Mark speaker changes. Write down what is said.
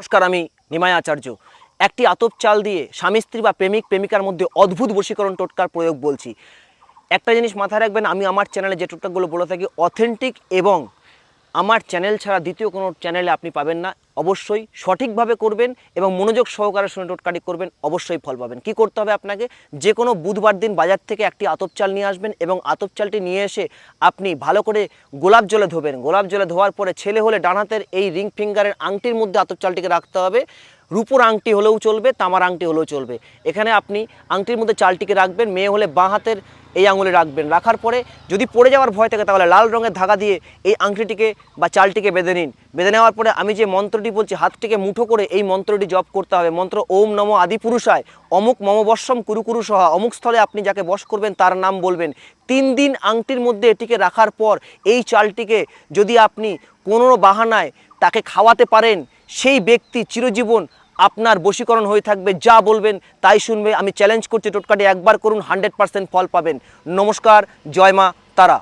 Speaker 1: নমস্কার, আমি নিমায় আচার্য। একটি আতপ চাল দিয়ে স্বামী, স্ত্রী বা প্রেমিক, প্রেমিকার মধ্যে অদ্ভুত বশীকরণ টোটকার প্রয়োগ বলছি। একটা জিনিস মাথায় রাখবেন, আমি আমার চ্যানেলে যে টোটকাগুলো বলে থাকি অথেন্টিক এবং আমার চ্যানেল ছাড়া দ্বিতীয় কোনো চ্যানেলে আপনি পাবেন না। অবশ্যই সঠিকভাবে করবেন এবং মনোযোগ সহকারে শুনে টোটকাটি করবেন, অবশ্যই ফল পাবেন। কী করতে হবে আপনাকে? যে কোনো বুধবার দিন বাজার থেকে একটি আতপ চাল নিয়ে আসবেন এবং আতপ চালটি নিয়ে এসে আপনি ভালো করে গোলাপ জলে ধোবেন। গোলাপ জলে ধোয়ার পরে ছেলে হলে ডান হাতের এই রিং ফিঙ্গারের আংটির মধ্যে আতপ চালটিকে রাখতে হবে। রূপোর আংটি হলেও চলবে, তামার আংটি হলেও চলবে। এখানে আপনি আংটির মধ্যে চালটিকে রাখবেন, মেয়ে হলে বাঁ হাতের এই আঙুলে রাখবেন। রাখার পরে যদি পড়ে যাওয়ার ভয় থাকে তাহলে লাল রঙের ধাগা দিয়ে এই আংটিটিকে বা চালটিকে বেঁধে নিন। বেঁধে নেওয়ার পরে আমি যে মন্ত্রটি বলছি, হাতটিকে মুঠো করে এই মন্ত্রটি জপ করতে হবে। মন্ত্র ওম নম আদি পুরুষায় অমুক মমবর্ষম কুরুকুরু সহা অমুক স্থলে আপনি যাকে বস করবেন তার নাম বলবেন। তিন দিন আংটির মধ্যে এটিকে রাখার পর এই চালটিকে যদি আপনি কোনো বাহানায় তাকে খাওয়াতে পারেন সেই ব্যক্তি চিরজীবন আপনার বশীকরণ হয়ে থাকবে, যা বলবেন তাই শুনবে। আমি চ্যালেঞ্জ করছি, টোটকাটি একবার করুন হান্ড্রেড ফল পাবেন। নমস্কার, জয় মা তারা।